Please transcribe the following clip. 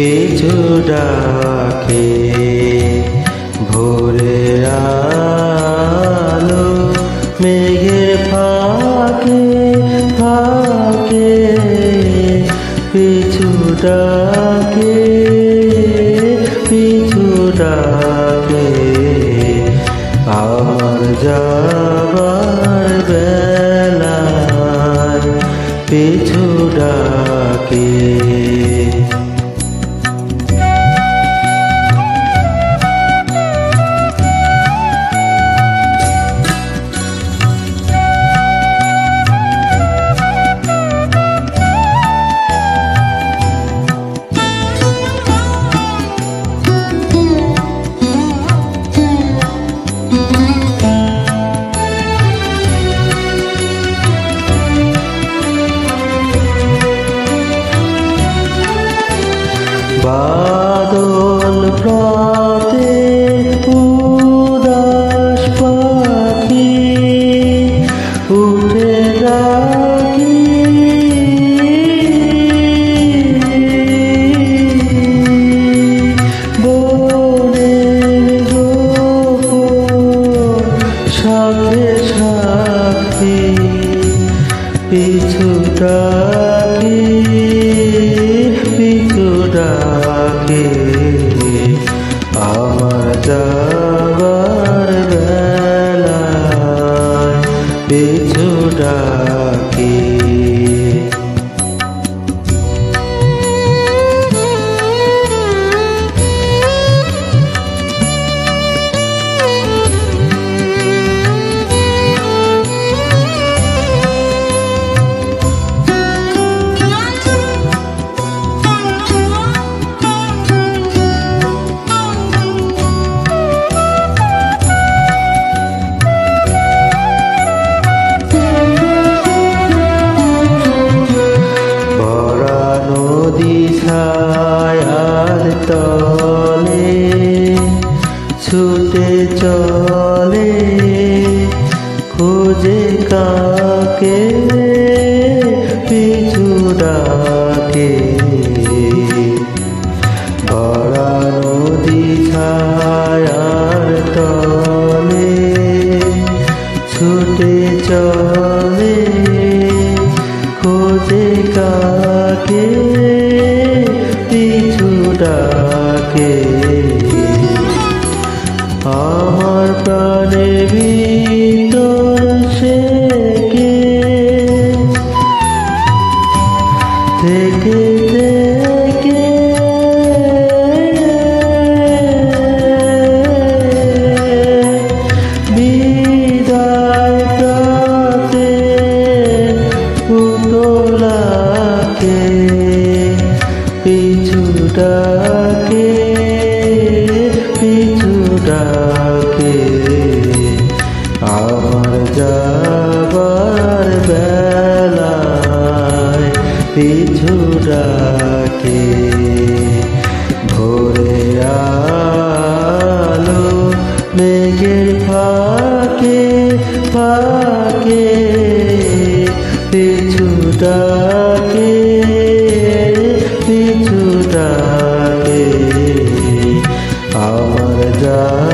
পিছু ডাকে ভোরে আলো মেঘের ফাঁকে ফাঁকে, পিছু ডাকে পিছু ডাকে। আমার যাবার বেলায় পিছু ডাকে। পিছু ছুটে চলে, খুঁজে কাকে? পিছু ডাকে। ভরা নদী ছায়ার তলে, ছুটে চলে, খোঁজে কাকে? পিছু ডাকে। থেকে থেকে বিদায় পুতলাকে পিছু ডাকে পিছু আমার যাবার পিছু ডাকে ভোরে আলো মেঘের ফাঁকে ফাঁকে পিছু ডাকে পিছু ডাকে। আমার যাবার